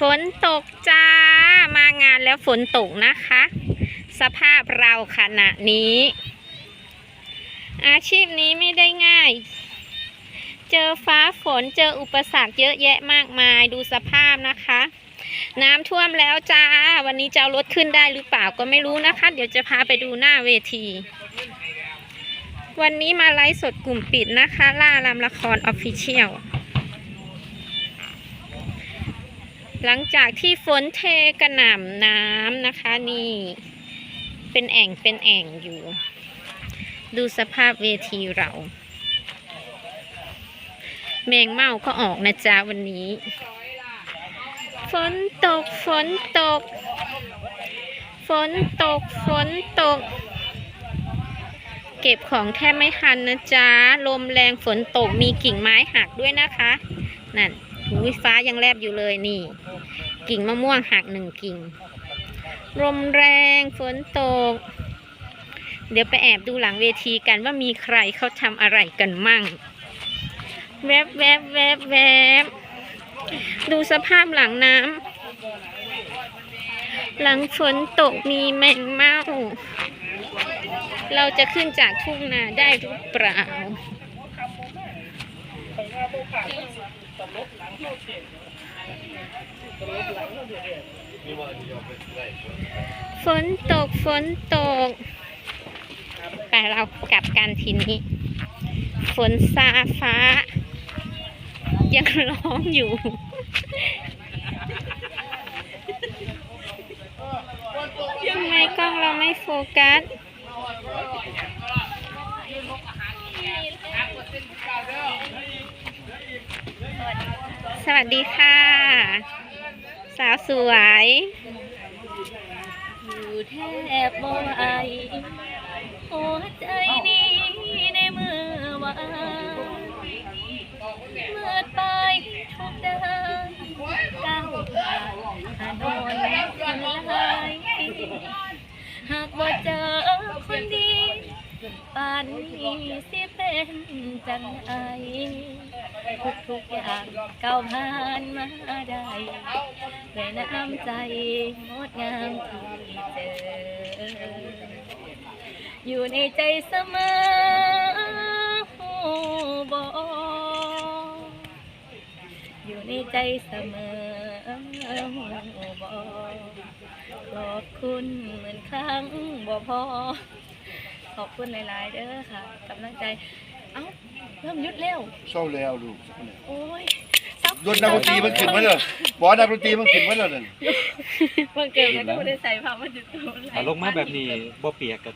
ฝนตกจ้ามางานแล้วฝนตกนะคะ สภาพเราขณะนี้ อาชีพนี้ไม่ได้ง่าย เจอฟ้าฝนเจออุปสรรคเยอะแยะมากมายดูสภาพนะคะ น้ำท่วมแล้วจ้า วันนี้จะเอารถขึ้นได้หรือเปล่าก็ไม่รู้นะคะ เดี๋ยวจะพาไปดูหน้าเวที วันนี้มาไลฟ์สดกลุ่มปิดนะคะ ล่ารำละครออฟฟิเชียล หลังจากที่ฝนเทกระหน่ำน้ำนะคะนี่ เป็นแอ่งเป็นแอ่งอยู่ ดูสภาพเวทีเรา แมงเม่าก็ออกนะจ๊ะวันนี้ ฝนตกฝนตก ฝนตกฝนตก เก็บของแทบไม่ทันนะจ๊ะ ลมแรงฝนตกมีกิ่งไม้หักด้วยนะคะ นั่น หูยฟ้ายังแลบอยู่เลยนี่ กิ่งมะม่วงหักหนึ่งกิ่งลมแรงฝนตก เดี๋ยวไปแอบดูหลังเวทีกันว่ามีใครเขาทำอะไรกันมั่ง แวบแวบแวบแวบดูสภาพหลังน้ำหลังฝนตกมีแมงเม่าเราจะขึ้นจากทุ่งนาได้หรือเปล่า ฝนตกฝนตกไปเรากลับกันทีนี้ ฝนซาฟ้า ยังร้องอยู่ทำไมกล้องเราไม่โฟกัส สวัสดีค่ะ สาวสวย อยู่แทบบ่ไหวหัวใจนี้ในมือวางมืดไปทุกด้านก้าวผ่านถนนคนหลายหากบ่เจอคนดี ป่านนี้สิเป็นจังไอทุกทุกๆอย่างก้าวผ่านมาได้ด้วยน้ำใจงดงามที่เจอ อยู่ในใจเสมอบออยู่ในใจเสมอบอกขอบคุณเหมือนครั้งบ่พอ ขอบคุณหลายๆเด้อค่ะกำลังใจ เอ้าเริ่มหยุดเร็วเศร้าแล้วลูกโอ้ยซับยนต์นักดนตรีมันขึ้นมาเลยบอกว่านักดนตรีมันขึ้นมาแล้วนั่นมันเกิดกันทุกคนได้ใส่ผ้ามันจุดตัวถ้าลงมาแบบนี้บ่เปียกกับ